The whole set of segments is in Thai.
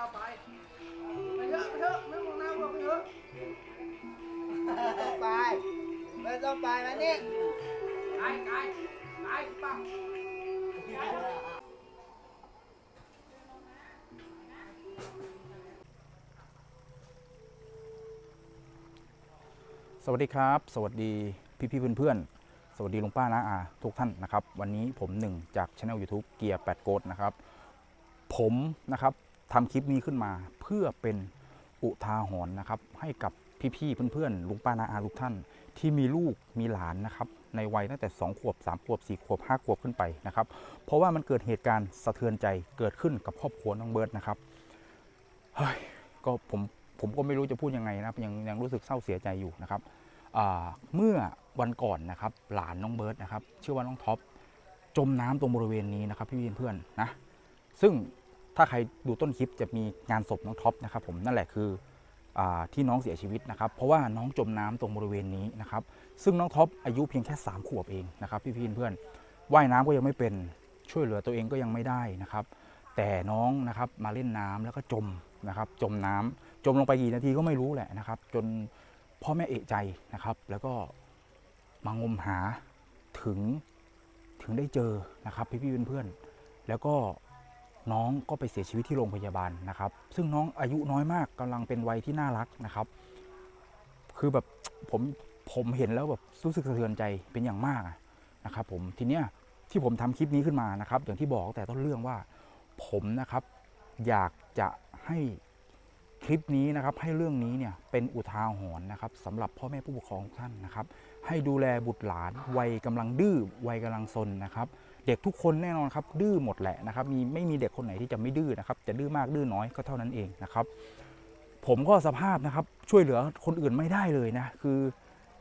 เอาไปไปเถอะไปเถอะไม่มองหน้าพวกไปเถอะต้องไปไม่ต้องไปมานี่ไกายกายกายปังสวัสดีครับ สวัสดีพี่พี่ๆเพื่อนๆ สวัสดีลุงป้านาอาทุกท่านนะครับ วันนี้ผมหนึ่งจากช anel YouTube เกียร์8โกดนะครับ ผมนะครับ ทำคลิปนี้ขึ้นมาเพื่อเป็นอุทาหรณ์นะครับ ให้กับพี่ๆเพื่อนๆลุงป้านาอาทุกท่าน ที่มีลูกมีหลานนะครับ ในวัยตั้งแต่ 2 ขวบ 3 ขวบ 4 ขวบ 5 ขวบขึ้นไปนะครับ เพราะว่ามันเกิดเหตุการณ์สะเทือนใจเกิดขึ้นกับครอบครัวน้องเบิร์ดนะครับเฮ้ยก็ผมผมก็ไม่รู้จะพูดยังไงนะยังยังรู้สึกเศร้าเสียใจอยู่นะครับเมื่อวันก่อนนะครับหลานน้องเบิร์ดนะครับชื่อว่าน้องท็อปจมน้ำตรงบริเวณนี้นะครับพี่เพื่อนๆนะซึ่ง ถ้าใครดูต้นคลิปจะมีงานศพน้องท็อปนะครับผมนั่นแหละคืออที่น้องเสียชีวิตนะครับ เพราะว่าน้องจมน้ำตรงบริเวณนี้นะครับ ซึ่งน้องท็อปอายุเพียงแค่ 3 ขวบเองนะครับพี่เพื่อนว่ายน้ำก็ยังไม่เป็นช่วยเหลือตัวเองก็ยังไม่ได้นะครับ แต่น้องนะครับมาเล่นน้ำแล้วก็จมนะครับ จมน้ำจมลงไปกี่นาทีก็ไม่รู้แหละนะครับ จนพ่อแม่เอะใจนะครับ แล้วก็มางมหาถึงถึงได้เจอนะครับพี่พี่ๆเพื่อนแล้วก็ น้องก็ไปเสียชีวิตที่โรงพยาบาลนะครับ ซึ่งน้องอายุน้อยมากกำลังเป็นวัยที่น่ารักนะครับ คือแบบผมผมเห็นแล้วแบบรู้สึกสะเทือนใจเป็นอย่างมากนะครับ ผมทีเนี้ยที่ผมทำคลิปนี้ขึ้นมานะครับ อย่างที่บอกแต่ต้นเรื่องว่าผมนะครับ อยากจะให้ ลิปนี้นะครับให้เรื่องนี้เนี่ยเป็นอุทาหรณ์นะครับสำหรับพ่อแม่ผู้ปกครองทุกท่านนะครับ ให้ดูแลบุตรหลานวัยกำลังดื้อวัยกำลังซนนะครับ เด็กทุกคนแน่นอนครับดื้อหมดแหละนะครับมีไม่มีเด็กคนไหนที่จะไม่ดื้อนะครับจะดื้อมากดื้อน้อยก็เท่านั้นเองนะครับ ผมก็สภาพนะครับช่วยเหลือคนอื่นไม่ได้เลยนะคือ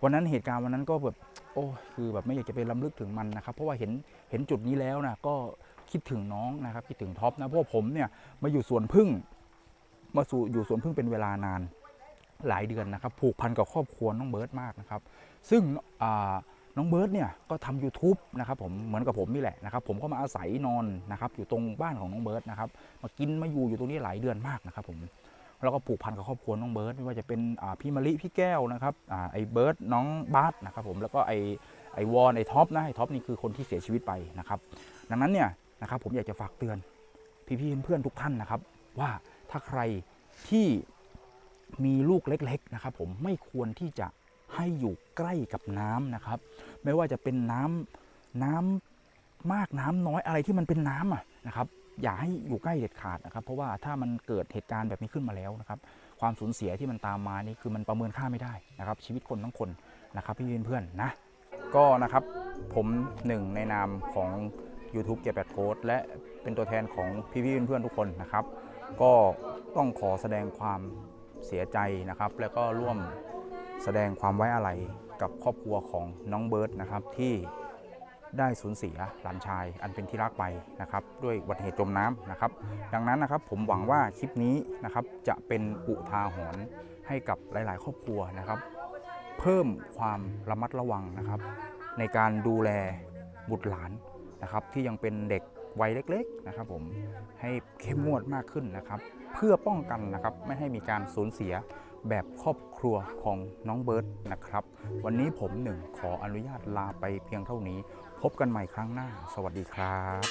วันนั้นเหตุการณ์วันนั้นก็แบบโอ้คือแบบไม่อยากจะไปลำลึกถึงมันนะครับ เพราะว่าเห็นเห็นจุดนี้แล้วนะก็คิดถึงน้องนะครับคิดถึงท็อปนะเพราะผมเนี่ยมาอยู่สวนพึ่ง มาสู่อยู่สวนพึ่งเป็นเวลานานหลายเดือนนะครับ ผูกพันกับครอบครัวน้องเบิร์ตมากนะครับ ซึ่งน้องเบิร์ตเนี่ยก็ทำ YouTube นะครับผมเหมือนกับผมนี่แหละนะครับ ผมก็มาอาศัยนอนนะครับอยู่ตรงบ้านของน้องเบิร์ตนะครับมากินมาอยู่อยู่ตรงนี้หลายเดือนมากนะครับผมแล้วก็ผูกพันกับครอบครัวน้องเบิร์ตไม่ว่าจะเป็นพี่มะลิพี่แก้วนะครับอไอ้เบิร์ตน้องบาสนะครับผมแล้วก็ไอ้ไอ้วอนไอ้ท็อปนะไอ้ท็อปนี่คือคนที่เสียชีวิตไปนะครับ ดังนั้นเนี่ยนะครับผมอยากจะฝากเตือนพี่ๆเพื่อนๆทุกท่านนะครับ ว่า ถ้าใครที่มีลูกเล็ก ๆนะครับ ผมไม่ควรที่จะให้อยู่ใกล้กับน้ำนะครับ ไม่ว่าจะเป็นน้ำน้ำมากน้ำน้อยอะไรที่มันเป็นน้ำอะนะครับ อย่าให้อยู่ใกล้เด็ดขาดนะครับ เพราะว่าถ้ามันเกิดเหตุการณ์แบบนี้ขึ้นมาแล้วนะครับ ความสูญเสียที่มันตามมานี่คือมันประเมินค่าไม่ได้นะครับ ชีวิตคนทั้งคนนะครับ พี่เพื่อนๆนะ ก็นะครับผมหนึ่งในนามของ YouTube เกียร์แปดโค้ดและเป็นตัวแทนของพี่ๆเพื่อนๆทุกคนนะครับ ก็ต้องขอแสดงความเสียใจนะครับ แล้วก็ร่วมแสดงความไว้อาลัยกับครอบครัวของน้องเบิร์ตนะครับที่ได้สูญเสียหลานชายอันเป็นที่รักไปนะครับ ด้วยอุบัติเหตุจมน้ำนะครับ ดังนั้นนะครับผมหวังว่าคลิปนี้นะครับจะเป็นอุทาหรณ์ให้กับหลาย ๆ ครอบครัวนะครับ เพิ่มความระมัดระวังนะครับ ในการดูแลบุตรหลานนะครับ ที่ยังเป็นเด็ก วัยเล็กๆนะครับผมให้เข้มงวดมากขึ้นนะครับ เพื่อป้องกันนะครับไม่ให้มีการสูญเสียแบบครอบครัวของน้องเบิร์ตนะครับ วันนี้ผมหนึ่งขออนุญาตลาไปเพียงเท่านี้ พบกันใหม่ครั้งหน้า สวัสดีครับ